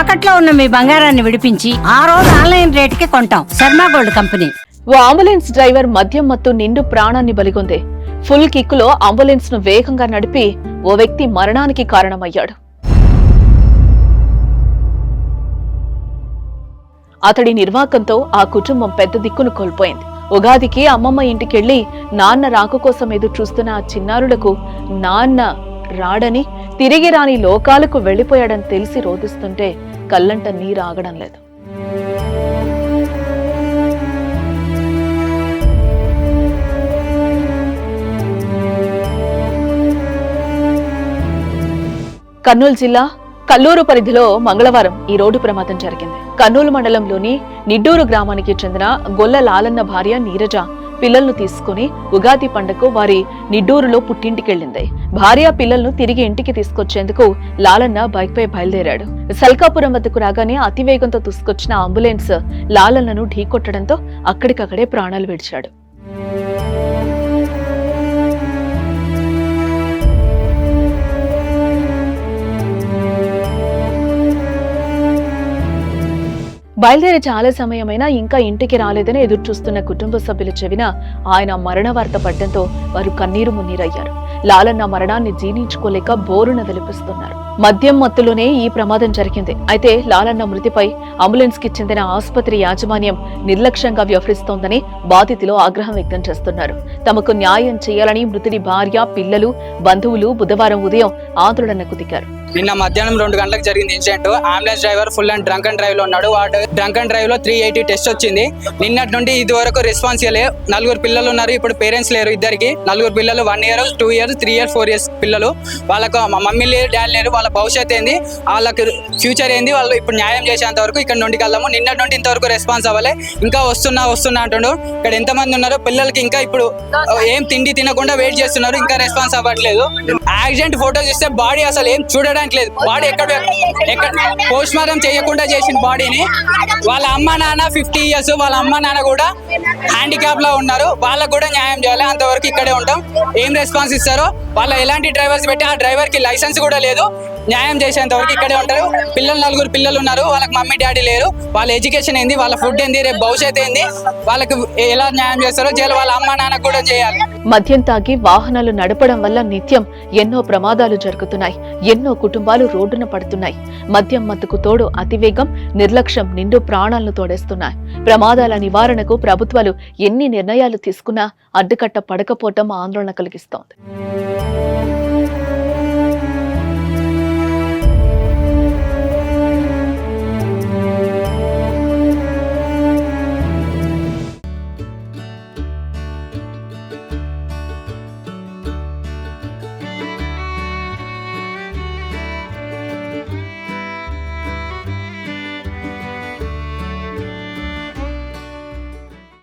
తాకట్లో ఉన్న మీ బంగారాన్ని విడిపించి ఆ రోజు ఆన్లైన్ రేటుకి కొంటాం. Sharma gold company. ఓ అంబులెన్స్ డ్రైవర్ మద్యం మత్తు నిండు ప్రాణాన్ని బలిగొంది. ఫుల్ కిక్కులో అంబులెన్స్ను వేగంగా నడిపి ఓ వ్యక్తి మరణానికి కారణమయ్యాడు. అతడి నిర్వాకంతో ఆ కుటుంబం పెద్ద దిక్కును కోల్పోయింది. ఉగాదికి అమ్మమ్మ ఇంటికెళ్ళి నాన్న రాక కోసం ఎదురు చూస్తున్న ఆ చిన్నారులకు నాన్న రాడని తిరిగి రాని లోకాలకు వెళ్ళిపోయాడని తెలిసి రోధిస్తుంటే కళ్ళంట నీరు ఆగడం లేదు. కర్నూలు జిల్లా కల్లూరు పరిధిలో మంగళవారం ఈ రోడ్డు ప్రమాదం జరిగింది. కర్నూలు మండలంలోని నిడ్డూరు గ్రామానికి చెందిన గొల్ల లాలన్న భార్య నీరజ పిల్లలను తీసుకుని ఉగాది పండగకు వారి నిడ్డూరులో పుట్టింటికెళ్ళింది. భార్య పిల్లలను తిరిగి ఇంటికి తీసుకొచ్చేందుకు లాలన్న బైక్పై బయలుదేరాడు. సల్కాపురం వద్దకు రాగానే అతివేగంతో తీసుకొచ్చిన అంబులెన్స్ లాలన్నను ఢీకొట్టడంతో అక్కడికక్కడే ప్రాణాలు విడిచాడు. బయలుదేరి చాలా సమయమైనా ఇంకా ఇంటికి రాలేదని ఎదురు చూస్తున్న కుటుంబ సభ్యుల చెవిన ఆయన మరణ వార్త పడ్డంతో వారు కన్నీరు మున్నీరయ్యారు. లాలన్న మరణాన్ని జీర్ణించుకోలేక బోరున వెలిపిస్తున్నారు. మద్యం మత్తులోనే ఈ ప్రమాదం జరిగింది. అయితే లాలన్న మృతిపై అంబులెన్స్కి చెందిన ఆసుపత్రి యాజమాన్యం నిర్లక్ష్యంగా వ్యవహరిస్తోందని బాధితులు ఆగ్రహం వ్యక్తం చేస్తున్నారు. తమకు న్యాయం చేయాలని మృతుడి భార్య పిల్లలు బంధువులు బుధవారం ఉదయం ఆందోళనకు దిగారు. నిన్న మధ్యాహ్నం రెండు గంటలకు జరిగింది incident ambulance driver full and drunk and డ్రైవ్లో ఉన్నాడు. వాడు డ్రంక్ అండ్ డ్రైవ్లో త్రీ ఎయిటీ టెస్ట్ వచ్చింది. నిన్నటి నుండి ఇది వరకు రెస్పాన్స్ ఇవ్వలే. నలుగురు పిల్లలు ఉన్నారు. ఇప్పుడు పేరెంట్స్ లేరు ఇద్దరికి. నలుగురు పిల్లలు one year two years three years four years పిల్లలు. వాళ్ళకు మా మమ్మీ లేరు డాడీ లేరు. వాళ్ళ భవిష్యత్ ఏంది? వాళ్ళకి ఫ్యూచర్ ఏంది? వాళ్ళు ఇప్పుడు న్యాయం చేసేంత వరకు ఇక్కడ నుండి కలము. నిన్నటి నుండి ఇంతవరకు రెస్పాన్స్ అవ్వలే. ఇంకా వస్తున్నా వస్తున్నా అంటుండు. ఇక్కడ ఎంతమంది ఉన్నారో పిల్లలకి ఇంకా ఇప్పుడు ఏం తిండి తినకుండా వెయిట్ చేస్తున్నారు. ఇంకా రెస్పాన్స్ అవ్వట్లేదు. యాక్సిడెంట్ ఫోటో చూస్తే బాడీ అసలు ఏం చూడడానికి లేదు. బాడీ ఎక్కడ ఎక్కడ పోస్ట్ మార్టం చేయకుండా చేసిన బాడీని వాళ్ళ అమ్మ నాన్న ఫిఫ్టీ ఇయర్స్ వాళ్ళ అమ్మ నాన్న కూడా హ్యాండిక్యాప్లో ఉన్నారు. వాళ్ళకు కూడా న్యాయం చేయాలి. అంతవరకు ఇక్కడే ఉంటాం. ఏం రెస్పాన్స్ ఇస్తారో? వాళ్ళ ఎలాంటి డ్రైవర్స్ పెట్టి ఆ డ్రైవర్కి లైసెన్స్ కూడా లేదు. న్యాయం చేసేంత వరకు ఇక్కడే ఉంటారు. పిల్లలు నలుగురు పిల్లలు ఉన్నారు. వాళ్ళకి మమ్మీ డాడీ లేరు. వాళ్ళ ఎడ్యుకేషన్ ఏంది? వాళ్ళ ఫుడ్ ఏంది? రేపు భవిష్యత్ ఏంది? వాళ్ళకి ఎలా న్యాయం చేస్తారో జైలు వాళ్ళ అమ్మ నాన్న కూడా చేయాలి. మద్యం తాగి వాహనాలు నడపడం వల్ల నిత్యం ఎన్నో ప్రమాదాలు జరుగుతున్నాయి. ఎన్నో కుటుంబాలు రోడ్డున పడుతున్నాయి. మద్యం మత్తుకు తోడు అతివేగం నిర్లక్ష్యం నిండు ప్రాణాలను తోడేస్తున్నాయి. ప్రమాదాల నివారణకు ప్రభుత్వాలు ఎన్ని నిర్ణయాలు తీసుకున్నా అడ్డుకట్ట పడకపోవటం ఆందోళన కలిగిస్తోంది.